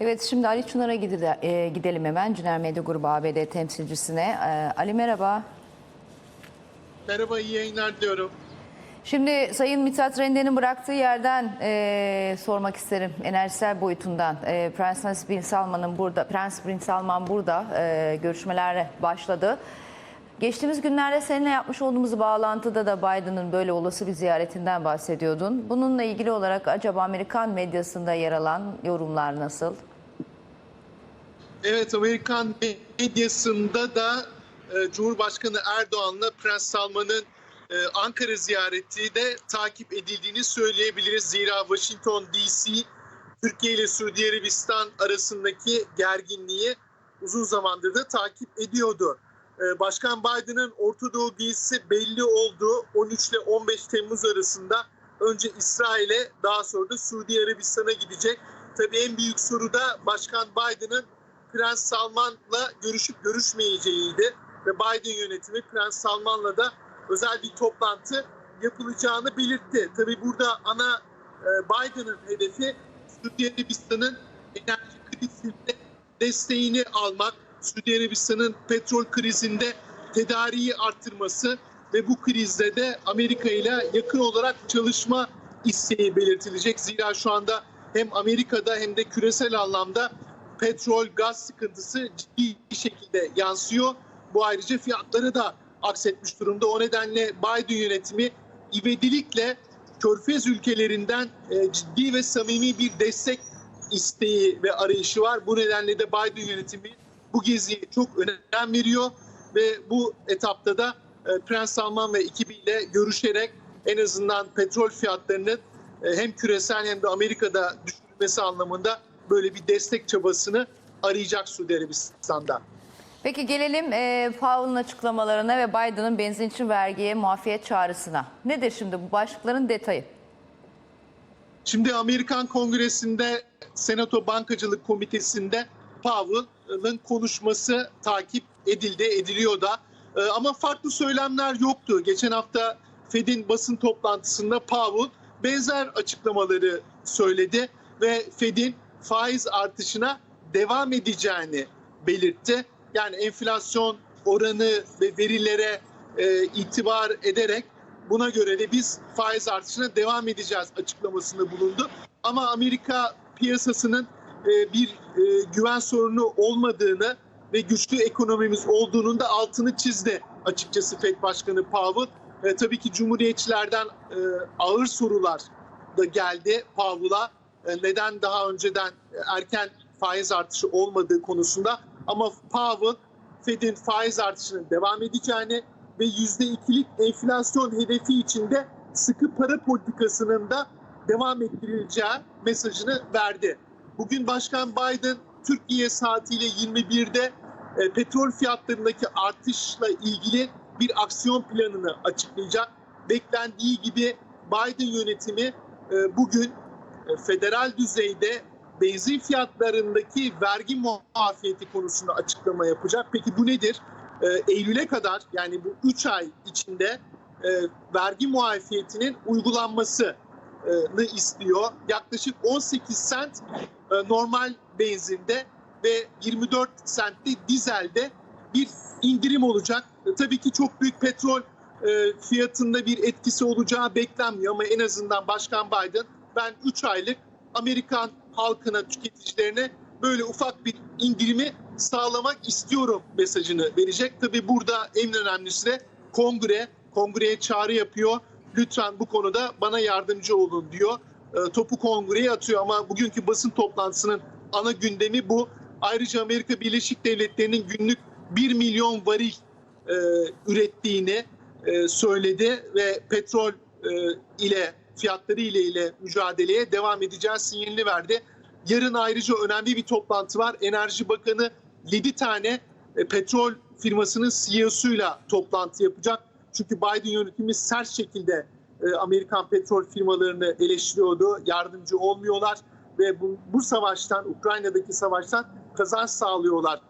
Evet şimdi Ali Çınar'a e, gidelim hemen. Cüner Medya Grubu ABD temsilcisine. E, Ali merhaba. Merhaba, iyi yayınlar diyorum. Şimdi Sayın Mithat Rende'nin bıraktığı yerden e, sormak isterim enerjisel boyutundan. E, Prens Bin Salman'ın burada, Prens Bin Salman burada e, görüşmeler başladı. Geçtiğimiz günlerde seninle yapmış olduğumuz bağlantıda da Biden'ın böyle olası bir ziyaretinden bahsediyordun. Bununla ilgili olarak acaba Amerikan medyasında yer alan yorumlar nasıl? Evet, Amerikan medyasında da e, Cumhurbaşkanı Erdoğan'la Prens Salman'ın e, Ankara ziyareti de takip edildiğini söyleyebiliriz. Zira Washington DC, Türkiye ile Suudi Arabistan arasındaki gerginliği uzun zamandır da takip ediyordu. E, Başkan Biden'ın Orta Doğu gezisi belli oldu. 13 ile 15 Temmuz arasında önce İsrail'e daha sonra da Suudi Arabistan'a gidecek. Tabii en büyük soru da Başkan Biden'ın Prens Salman'la görüşüp görüşmeyeceğiydi. Ve Biden yönetimi Prens Salman'la da özel bir toplantı yapılacağını belirtti. Tabii burada ana e, Biden'ın hedefi Suudi Arabistan'ın enerji krizinde desteğini almak, Suudi Arabistan'ın petrol krizinde tedariği arttırması ve bu krizde de Amerika ile yakın olarak çalışma isteği belirtilecek. Zira şu anda hem Amerika'da hem de küresel anlamda petrol, gaz sıkıntısı ciddi şekilde yansıyor. Bu ayrıca fiyatları da aksetmiş durumda. O nedenle Biden yönetimi ivedilikle Körfez ülkelerinden e, ciddi ve samimi bir destek isteği ve arayışı var. Bu nedenle de Biden yönetimi bu geziye çok önem veriyor ve bu etapta da e, Prens Salman ve ekibiyle görüşerek en azından petrol fiyatlarının e, hem küresel hem de Amerika'da düşürülmesi anlamında böyle bir destek çabasını arayacak Suudi Arabistan'da. Peki gelelim e, Powell'ın açıklamalarına ve Biden'ın benzin için vergiye muafiyet çağrısına. Nedir şimdi bu başlıkların detayı? Şimdi Amerikan Kongresi'nde Senato Bankacılık Komitesi'nde Powell'ın konuşması takip edildi, ediliyor da. Ee, ama farklı söylemler yoktu. Geçen hafta Fed'in basın toplantısında Powell benzer açıklamaları söyledi ve Fed'in faiz artışına devam edeceğini belirtti. Yani enflasyon oranı ve verilere e, itibar ederek Buna göre de biz faiz artışına devam edeceğiz açıklamasında bulundu. Ama Amerika piyasasının e, bir e, güven sorunu olmadığını ve güçlü ekonomimiz olduğunun da altını çizdi açıkçası FED Başkanı Powell. E, tabii ki Cumhuriyetçilerden e, ağır sorular da geldi Powell'a. E, neden daha önceden erken faiz artışı olmadığı konusunda. Ama Powell Fed'in faiz artışının devam edeceğini ve %2'lik enflasyon hedefi içinde sıkı para politikasının da devam ettirileceği mesajını verdi. Bugün Başkan Biden Türkiye saatiyle 21'de e, petrol fiyatlarındaki artışla ilgili bir aksiyon planını açıklayacak. Beklendiği gibi Biden yönetimi e, bugün federal düzeyde benzin fiyatlarındaki vergi muafiyeti konusunda açıklama yapacak. Peki bu nedir? Ee, Eylül'e kadar yani bu 3 ay içinde e, vergi muafiyetinin uygulanmasını istiyor. Yaklaşık 18 sent e, normal benzinde ve 24 sentte dizelde bir indirim olacak. E, tabii ki çok büyük petrol e, fiyatında bir etkisi olacağı beklenmiyor ama en azından Başkan Biden ben 3 aylık Amerikan halkına, tüketicilerine böyle ufak bir indirimi sağlamak istiyorum mesajını verecek. Tabii burada en önemlisi de kongre, kongreye çağrı yapıyor. Lütfen bu konuda bana yardımcı olun diyor. E, topu kongreye atıyor ama bugünkü basın toplantısının ana gündemi bu. Ayrıca Amerika Birleşik Devletleri'nin günlük 1 milyon varil e, ürettiğini e, söyledi ve petrol e, ile fiyatları ile ile mücadeleye devam edeceği sinyalini verdi. Yarın ayrıca önemli bir toplantı var. Enerji Bakanı 7 tane e, petrol firmasının CEO'suyla toplantı yapacak. Çünkü Biden yönetimi sert şekilde e, Amerikan petrol firmalarını eleştiriyordu. Yardımcı olmuyorlar ve bu, bu savaştan, Ukrayna'daki savaştan kazanç sağlıyorlar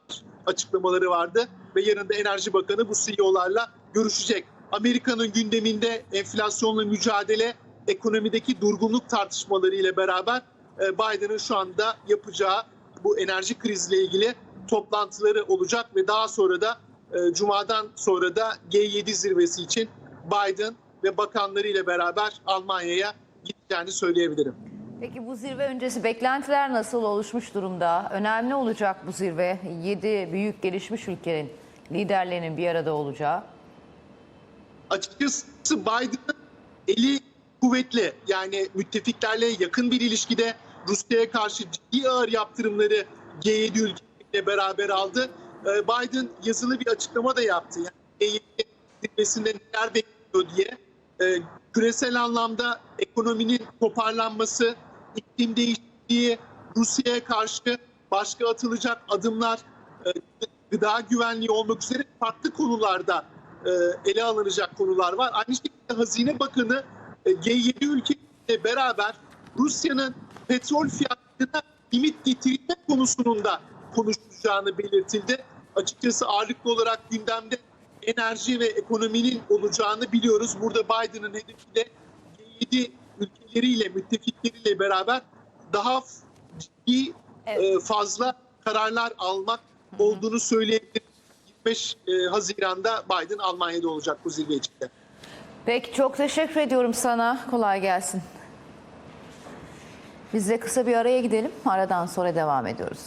açıklamaları vardı. Ve yarın da Enerji Bakanı bu CEO'larla görüşecek. Amerika'nın gündeminde enflasyonla mücadele, ekonomideki durgunluk tartışmaları ile beraber e, Biden'ın şu anda yapacağı bu enerji krizle ilgili toplantıları olacak ve daha sonra da e, Cuma'dan sonra da G7 zirvesi için Biden ve bakanlarıyla beraber Almanya'ya gideceğini söyleyebilirim. Peki bu zirve öncesi beklentiler nasıl oluşmuş durumda? Önemli olacak bu zirve. 7 büyük gelişmiş ülkenin liderlerinin bir arada olacağı. açıkçası Biden'ın eli kuvvetli. Yani müttefiklerle yakın bir ilişkide Rusya'ya karşı ciddi ağır yaptırımları G7 ülkeleriyle beraber aldı. Ee, Biden yazılı bir açıklama da yaptı. Yani G7 zirvesinde neler bekliyor diye. Ee, küresel anlamda ekonominin toparlanması, iklim değişikliği, Rusya'ya karşı başka atılacak adımlar, e, gıda güvenliği olmak üzere farklı konularda e, ele alınacak konular var. Aynı şekilde Hazine Bakanı G7 ülkeleriyle beraber Rusya'nın petrol fiyatlarına limit getirilme konusunun da konuşulacağını belirtildi. Açıkçası ağırlıklı olarak gündemde enerji ve ekonominin olacağını biliyoruz. Burada Biden'ın hedefi de G7 ülkeleriyle, müttefikleriyle beraber daha ciddi Evet. e, fazla kararlar almak olduğunu söyleyebilirim. 25 e, Haziran'da Biden Almanya'da olacak bu zirve içinde. Peki çok teşekkür ediyorum sana. Kolay gelsin. Biz de kısa bir araya gidelim. Aradan sonra devam ediyoruz.